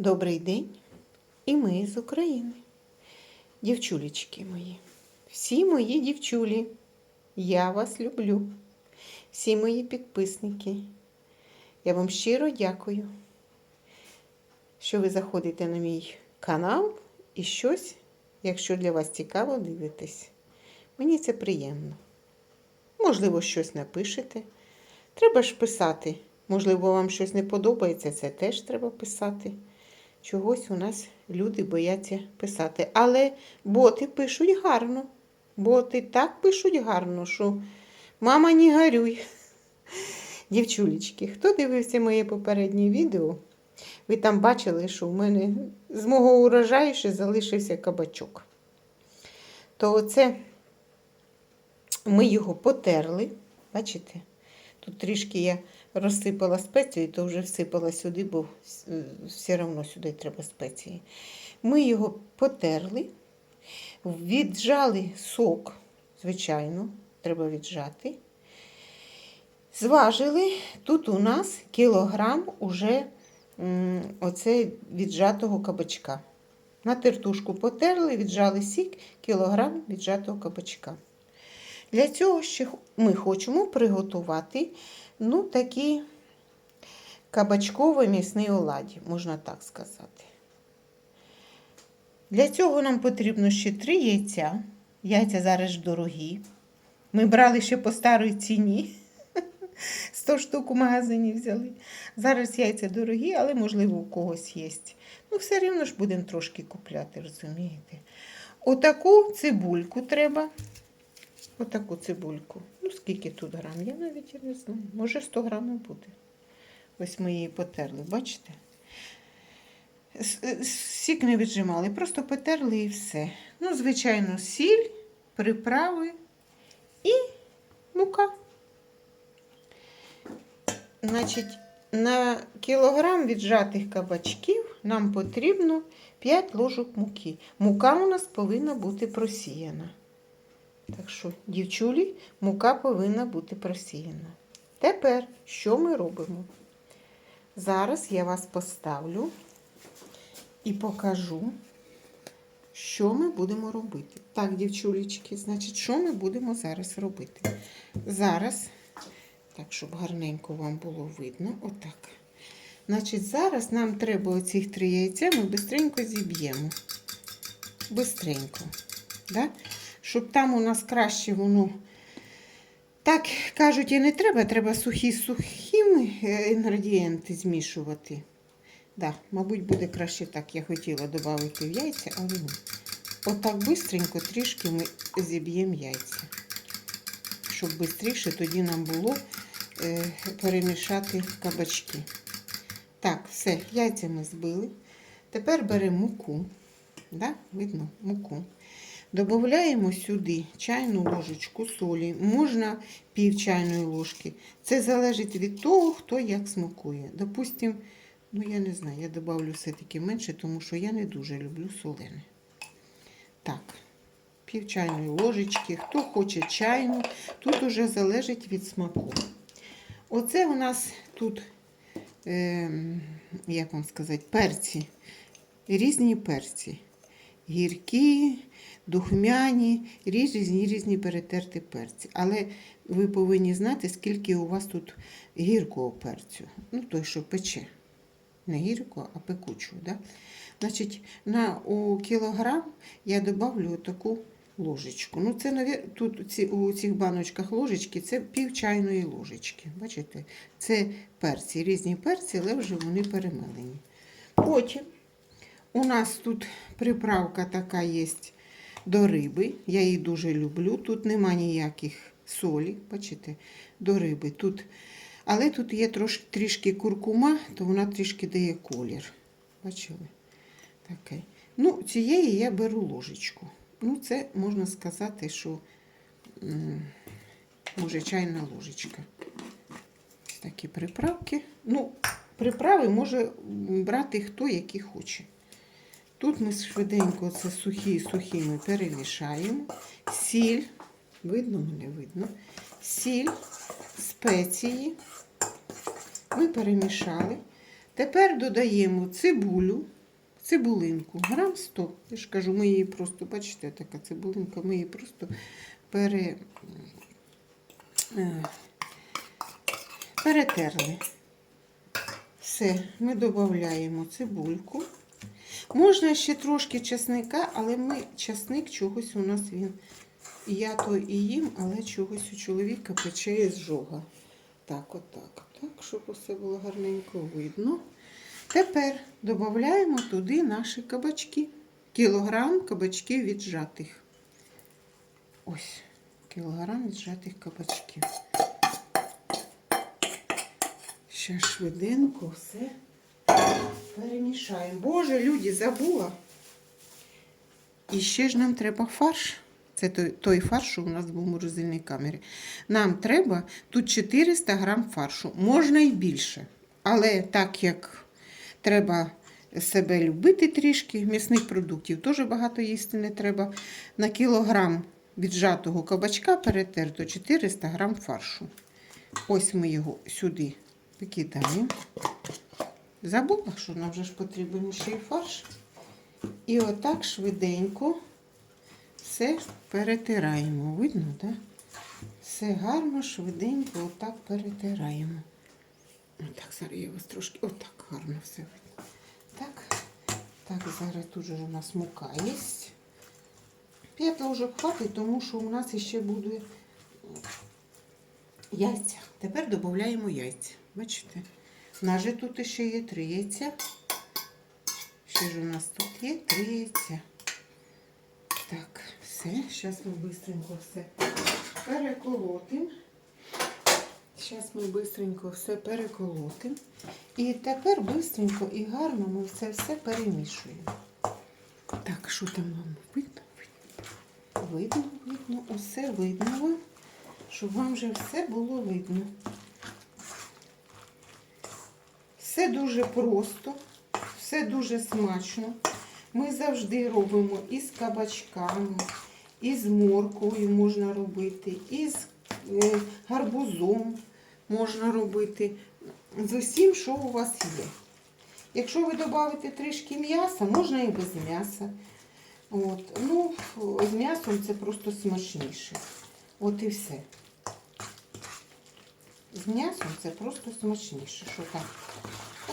Добрий день, і ми з України. Дівчулечки мої, всі мої дівчулі, я вас люблю. Всі мої підписники. Я вам щиро дякую, що ви заходите на мій канал і щось, якщо для вас цікаво, дивитесь. Мені це приємно. Можливо, щось напишете. Треба ж писати. Можливо, вам щось не подобається, це теж треба писати. Чогось у нас люди бояться писати. Але боти пишуть гарно. Боти так пишуть гарно, що мама не горюй. Дівчулечки, хто дивився моє попереднє відео, ви там бачили, що в мене з мого урожаю ще залишився кабачок. То оце ми його потерли, бачите? Тут трішки я розсипала спеції, то вже всипала сюди, бо все одно сюди треба спеції. Ми його потерли, віджали сок, звичайно, треба віджати. Зважили, тут у нас кілограм уже оце віджатого кабачка. На тертушку потерли, віджали сік, кілограм віджатого кабачка. Для цього ще ми хочемо приготувати ну, такі кабачкові м'ясні оладі, можна так сказати. Для цього нам потрібно ще 3 яйця. Яйця зараз дорогі. Ми брали ще по старій ціні. 100 штук у магазині взяли. Зараз яйця дорогі, але, можливо, у когось є. Ну, все рівно ж будемо трошки купляти, розумієте? Отаку цибульку треба. Отаку цибульку. Ну, скільки тут грам? Я навіть не знаю. Може 100 грамів буде. Ось ми її потерли, бачите? С- Сік не віджимали, просто потерли і все. Ну, звичайно, сіль, приправи і мука. Значить, на кілограм віджатих кабачків нам потрібно 5 ложок муки. Мука у нас повинна бути просіяна. Так що, дівчулі, мука повинна бути просіяна. Тепер, що ми робимо? Зараз я вас поставлю і покажу, що ми будемо робити. Так, дівчулечки, значить, що ми будемо зараз робити? Зараз, так, щоб гарненько вам було видно, отак. Значить, зараз нам треба оцих три яйця, ми бистренько зіб'ємо. Бистренько. Да? Щоб там у нас краще воно. Так кажуть, і не треба, треба сухі з сухими е, інгредієнти змішувати. Да, мабуть, буде краще так. Я хотіла додати в яйця, але ні. Отак бистренько трішки ми зіб'ємо яйця. Щоб швидше тоді нам було е, перемішати кабачки. Так, все, яйця ми збили. Тепер беремо муку. Да? Видно, муку. Додаємо сюди чайну ложечку солі, можна пів чайної ложки. Це залежить від того, хто як смакує. Допустим, ну я не знаю, я добавлю все-таки менше, тому що я не дуже люблю солене. Так, пів чайної ложечки. Хто хоче чайну, тут уже залежить від смаку. Оце у нас тут, е, як вам сказати, перці. Різні перці. Гіркі, духмяні, різні різні перетерті перці. Але ви повинні знати, скільки у вас тут гіркого перцю. Ну, той, що пече. Не гіркого, а пекучого. Да? Значить, на у кілограм я добавлю таку ложечку. Ну, це тут ці, у цих баночках ложечки це пів чайної ложечки. Бачите? Це перці, різні перці, але вже вони перемелені. Потім у нас тут приправка така є до риби. Я її дуже люблю. Тут нема ніяких солі, бачите, до риби. Тут... Але тут є трошки, трішки куркума, то вона трішки дає колір. Бачили? Таке. Ну, цієї я беру ложечку. Ну, це можна сказати, що може чайна ложечка. Ось такі приправки. Ну, приправи може брати хто які хоче. Тут ми швиденько це сухі сухі ми перемішаємо. Сіль, видно мене видно. Сіль, спеції. Ми перемішали. Тепер додаємо цибулю, цибулинку, грам 100. Я ж кажу, ми її просто, бачите, така цибулинка, ми її просто пере, е, перетерли. Все, ми додаємо цибульку. Можна ще трошки чесника, але ми чесник чогось у нас він. Я то і їм, але чогось у чоловіка пече із жога. Так, отак. Так, щоб усе було гарненько видно. Тепер додаємо туди наші кабачки. Кілограм кабачків віджатих. Ось, кілограм віджатих кабачків. Ще швиденько все перемішаємо. Боже, люди, забула. І ще ж нам треба фарш. Це той, той фарш, що у нас був у морозильній камері. Нам треба тут 400 грам фаршу. Можна і більше. Але так як треба себе любити трішки, м'ясних продуктів теж багато їсти не треба. На кілограм віджатого кабачка перетерто 400 грам фаршу. Ось ми його сюди викидаємо. Забула, що нам вже ж потрібен ще й фарш. І отак швиденько все перетираємо. Видно, так? Все гарно, швиденько отак перетираємо. Отак, зараз я вас трошки. Отак гарно все видно. Так, так, зараз тут же у нас мука є. П'ять ложок хватить, тому що у нас ще буде яйця. Тепер додаємо яйця. Бачите? У нас же тут ще є три яйця. Ще ж у нас тут є три. Так, все. Зараз ми швидко все переколотимо. Зараз ми швидко все переколотимо. І тепер швидко і гарно ми це все перемішуємо. Так, що там вам видно? Видно, видно, усе видно щоб вам вже все було видно. Все дуже просто, все дуже смачно. Ми завжди робимо із кабачками, із морквою можна робити, із е, гарбузом можна робити. З усім, що у вас є. Якщо ви додавите трішки м'яса, можна і без м'яса. От. Ну, з м'ясом це просто смачніше. От і все. З м'ясом це просто смачніше. Що так?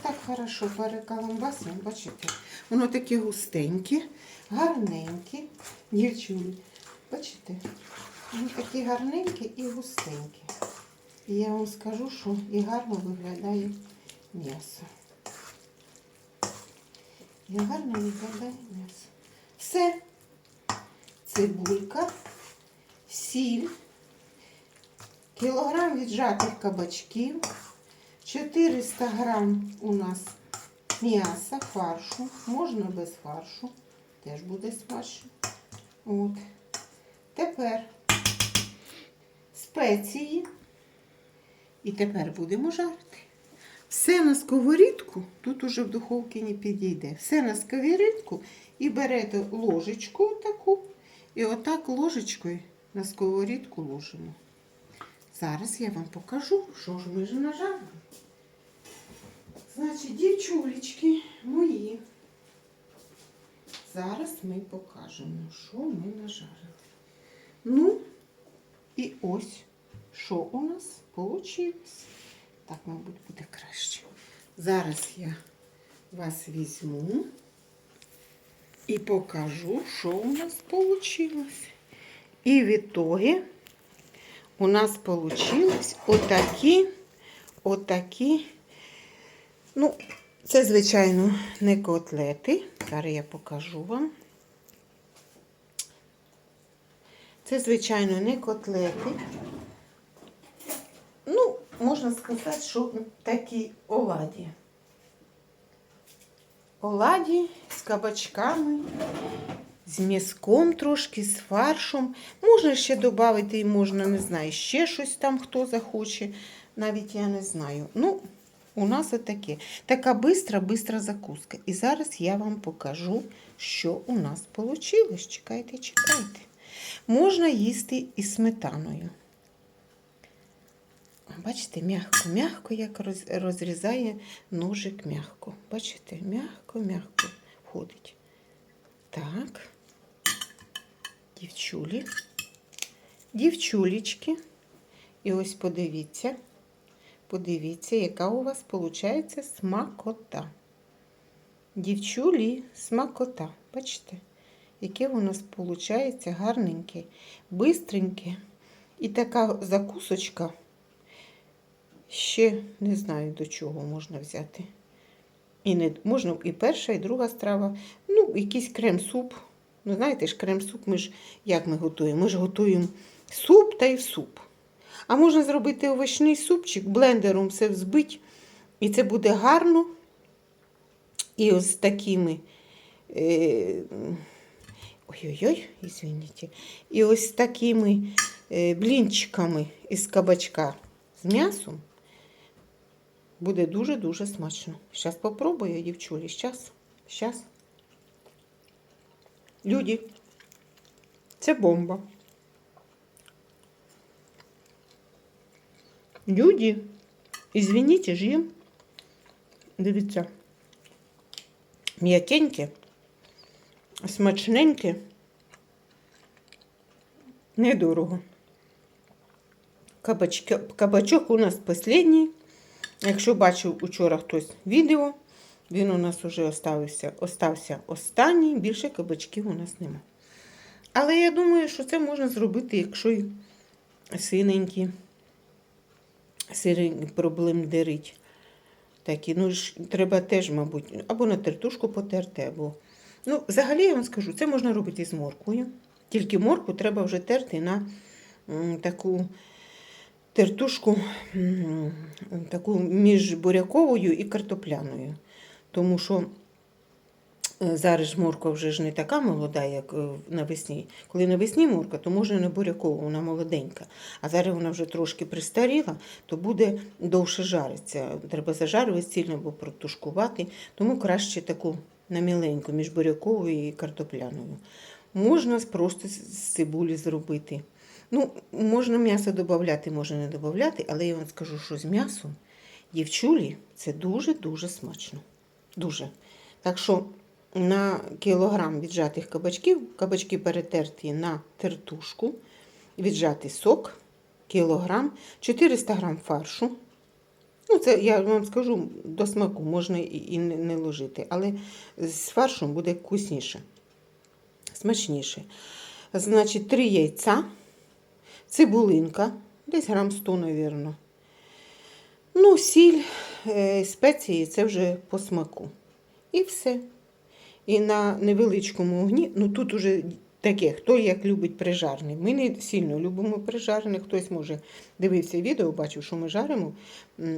Отак хорошо перекаламбасимо, бачите? Воно таке густеньке, гарненьке. Дівчулі, бачите? Воно таке гарненьке і густеньке. І я вам скажу, що і гарно виглядає м'ясо. І гарно виглядає м'ясо. Все. Цибулька, сіль, кілограм віджатих кабачків, 400 грам у нас м'яса, фаршу. Можна без фаршу. Теж буде смачно. От. Тепер спеції. І тепер будемо жарити. Все на сковорідку, тут уже в духовці не підійде. Все на сковорідку і берете ложечку таку, і отак ложечкою на сковорідку ложимо. Зараз я вам покажу, що ж ми ж нажарили. Значить, дівчулечки мої. Зараз ми покажемо, що ми нажарили. Ну, і ось, що у нас вийшло. Так, мабуть, буде краще. Зараз я вас візьму і покажу, що у нас вийшло. І в у нас вийшли отакі, отакі, ну, це, звичайно, не котлети. Зараз я покажу вам. Це, звичайно, не котлети. Ну, можна сказати, що такі оладі. Оладі з кабачками, з м'язком трошки, з фаршем. Можна ще додати і можна, не знаю, ще щось там хто захоче. Навіть я не знаю. Ну, у нас отаке. Така бистра, бистра закуска. І зараз я вам покажу, що у нас вийшло. Чекайте, чекайте. Можна їсти із сметаною. Бачите, м'яко, як роз- розрізає ножик м'яко. Бачите, м'яко, м'яко входить. Так. Дівчулі. Дівчулечки. І ось подивіться. Подивіться, яка у вас виходить смакота. Дівчулі, смакота. Бачите, яке у нас виходить гарненьке, бистреньке. І така закусочка. Ще не знаю, до чого можна взяти. І не, можна і перша, і друга страва. Ну, якийсь крем-суп. Ну, знаєте ж, крем-суп ми ж як ми готуємо? Ми ж готуємо суп та й суп. А можна зробити овочний супчик, блендером все взбить, і це буде гарно. І ось такими. Е, Ой-ой-ой, извините. І ось такими е, блінчиками із кабачка з м'ясом буде дуже-дуже смачно. Зараз попробую, дівчулі. Щас, щас. Люди, це бомба. Люди, извините ж їм. Дивіться. М'якеньке, смачненьке, недорого. Кабачок у нас останній. Якщо бачив учора хтось відео, він у нас вже оставився, остався останній, більше кабачків у нас нема. Але я думаю, що це можна зробити, якщо синенькі, сирень проблемдерить. Такі, ну ж треба теж, мабуть, або на тертушку потерти, або. Ну, взагалі я вам скажу, це можна робити з морквою. Тільки морку треба вже терти на таку тертушку, таку між буряковою і картопляною. Тому що е, зараз ж морква вже ж не така молода, як е, навесні. Коли навесні морква, то можна не бурякова, вона молоденька. А зараз вона вже трошки пристаріла, то буде довше жариться. Треба зажарювати сильно або протушкувати. Тому краще таку на міленьку, між буряковою і картопляною. Можна просто з цибулі зробити. Ну, можна м'ясо додати, можна не додати, але я вам скажу, що з м'ясом дівчулі це дуже-дуже смачно. Дуже. Так що на кілограм віджатих кабачків, кабачки перетерті на тертушку, віджатий сок, кілограм, 400 грам фаршу. Ну, це я вам скажу до смаку, можна і не ложити, але з фаршем буде вкусніше, смачніше. Значить, 3 яйця, цибулинка, десь грам 100, мабуть. Ну, сіль, спеції це вже по смаку. І все. І на невеличкому огні, ну тут уже таке, хто як любить прижарений. Ми не сильно любимо прижарений, хтось може дивився відео, бачив, що ми жаримо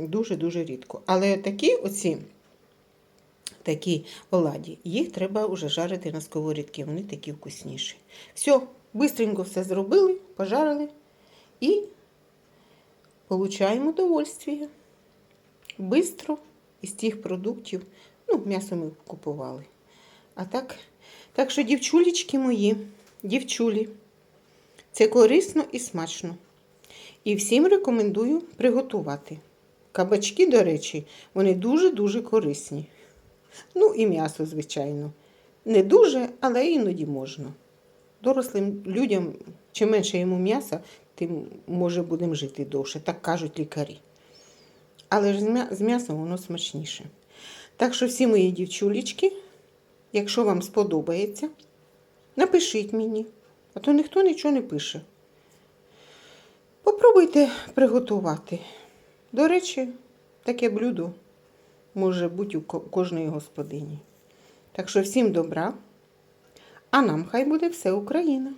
дуже-дуже рідко. Але такі оці такі оладі, їх треба вже жарити на сковорідці, вони такі вкусніші. Все, бистренько все зробили, пожарили і получаємо удовольствие. Бистро із тих продуктів, ну, м'ясо ми купували. А так, так що, дівчулечки мої, дівчулі, це корисно і смачно. І всім рекомендую приготувати. Кабачки, до речі, вони дуже-дуже корисні. Ну і м'ясо, звичайно. Не дуже, але іноді можна. Дорослим людям, чим менше йому м'яса, тим може будемо жити довше, так кажуть лікарі. Але ж з м'ясом воно смачніше. Так що всі мої дівчулечки, якщо вам сподобається, напишіть мені, а то ніхто нічого не пише. Попробуйте приготувати. До речі, таке блюдо може бути у кожної господині. Так що всім добра, а нам хай буде все Україна.